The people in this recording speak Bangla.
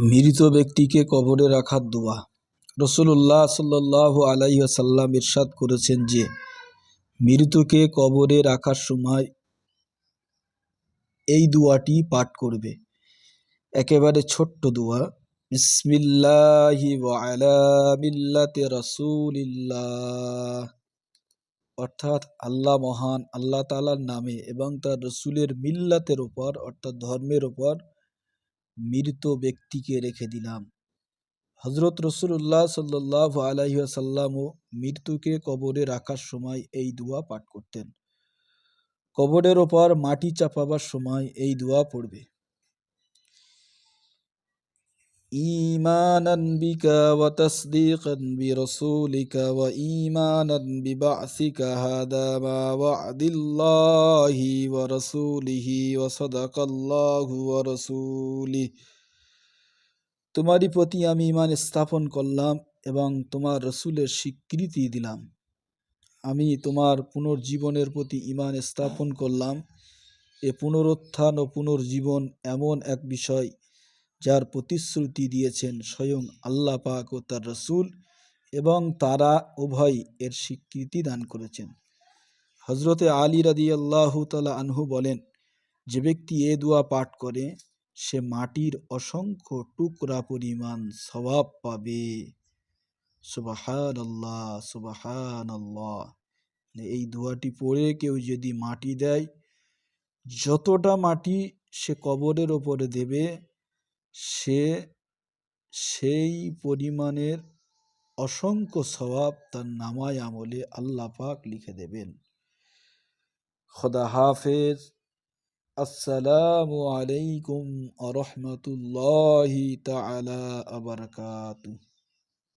মৃত ব্যক্তিকে কবরে রাখার দোয়া। রসুল্লাহ সাল্লাহ আলাইসাল্লাম ইরশাদ করেছেন যে, মৃতকে কবরে রাখার সময় এই দোয়াটি পাঠ করবে। একেবারে ছোট্ট দোয়া, বিসমিল্লাহি রসুলিল্লাহ। অর্থাৎ আল্লাহ মহান, আল্লাহ তালার নামে এবং তার রসুলের মিল্লাতের ওপর অর্থাৎ ধর্মের ওপর মৃত ব্যক্তিকে রেখে দিলাম। হজরত রসুল্লাহ সাল্লাহ আলাইসাল্লামও মৃত্যুকে কবরে রাখার সময় এই দোয়া পাঠ করতেন। কবরের ওপর মাটি চাপাবার সময় এই দোয়া পড়বে। إيمانا بك وتصديقا برسولك وإيمانا ببعثك هذا ما وعد الله ورسوله وصدق الله ورسوله তোমারই প্রতি আমি ইমান স্থাপন করলাম এবং তোমার রসুলের স্বীকৃতি দিলাম আমি তোমার পুনর্জীবনের প্রতি ইমান স্থাপন করলাম এ পুনরুত্থান ও পুনর্জীবন এমন এক বিষয় যার প্রতিশ্রুতি দিয়েছেন স্বয়ং আল্লাহ পাক ও তার রসুল এবং তারা উভয় এর স্বীকৃতি দান করেছেন। হজরতে আলী রাদি আল্লাহ তালা আনহু বলেন, যে ব্যক্তি এ দোয়া পাঠ করে, সে মাটির অসংখ্য টুকরা পরিমাণ স্বভাব পাবে। সুবাহান আল্লাহ সুবাহান আল্লাহ এই দোয়াটি পড়ে কেউ যদি মাটি দেয়, যতটা মাটি সে কবরের ওপরে দেবে সে সেই পরিমাণের অসংখ্য স্বভাব তার নামায় আমলে আল্লাহ পাক লিখে দেবেন। খোদা হাফেজ। আসসালামু আলাইকুম আ রহমতুল্লাহি তালা